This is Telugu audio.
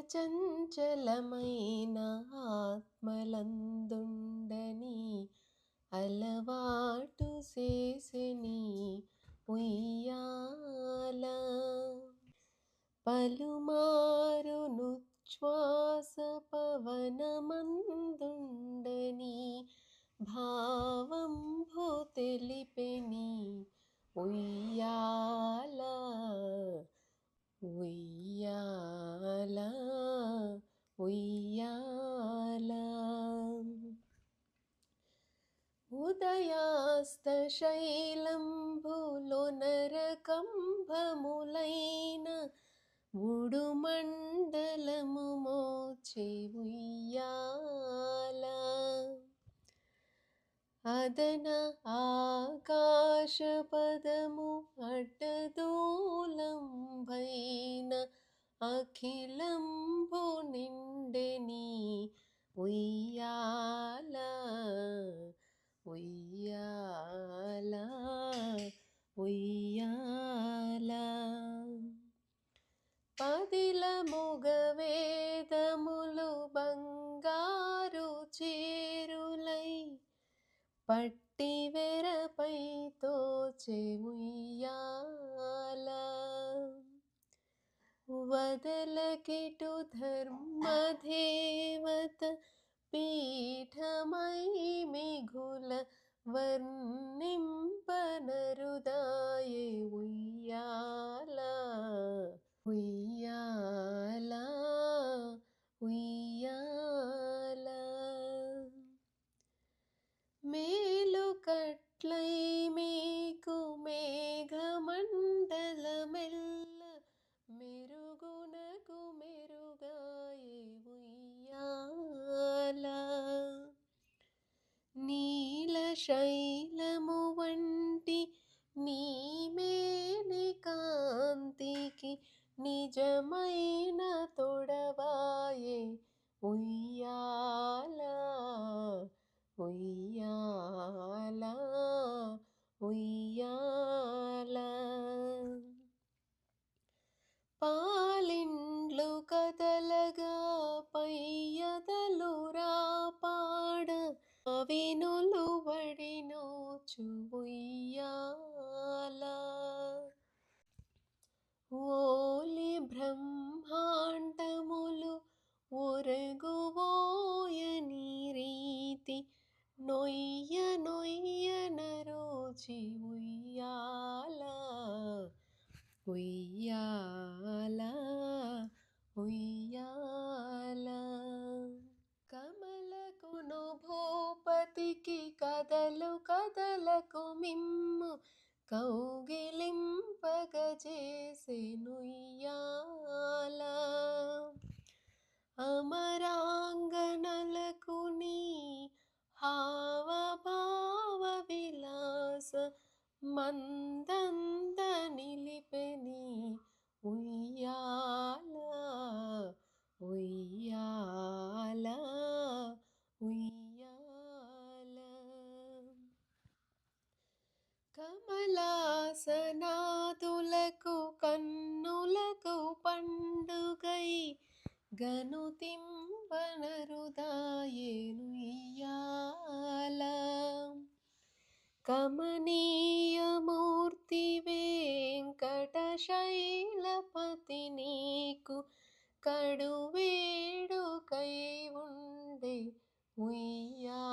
చంచలమైన ఆత్మలందుండని అలవాటు చేసిని ఉయ్యాల. పలుమారు నుచ్ఛ్వాస పవనమందుండని భావంభు తెలిపెని ఉయ్య ఉదయాస్తశైలంభులో నరకంభములైన ఉడుమండలము మోచే ఉయ్యాల. అదన ఆకాశపదము అడ్డదూలంభైన అఖిలంభు నిండెనీ పట్టి వెరపై తోచె ఉయ్యాల వదలకిటు ధర్మదేవత పీఠమై మిగుల వర్ణింపనరుదాయే మేలు కట్లై మీకు మేఘమండలమెల్ల మెరుగునకు మెరుగాయే ఉయ్యాల. నీల ఉయ్యాల పాలిండ్లు కదలగా పయ్యదలు రాపాడ వినులు వడినోచు ఉయ్యా ఉయ్యాల ఉయ్యాల. కమలకును భూపతికి కదలు కదలకు మిమ్ము. కౌగిలింపగజేసెనుయ్యాల. అమరాంగనలకు నీ హావభావ విలాస మంద గనుతింబనరుదాయేను ఇయ్యాల. కమనీయమూర్తి వెంకటశైలపతి నీకు కడువేడుకై ఉండే ఉయ్యా.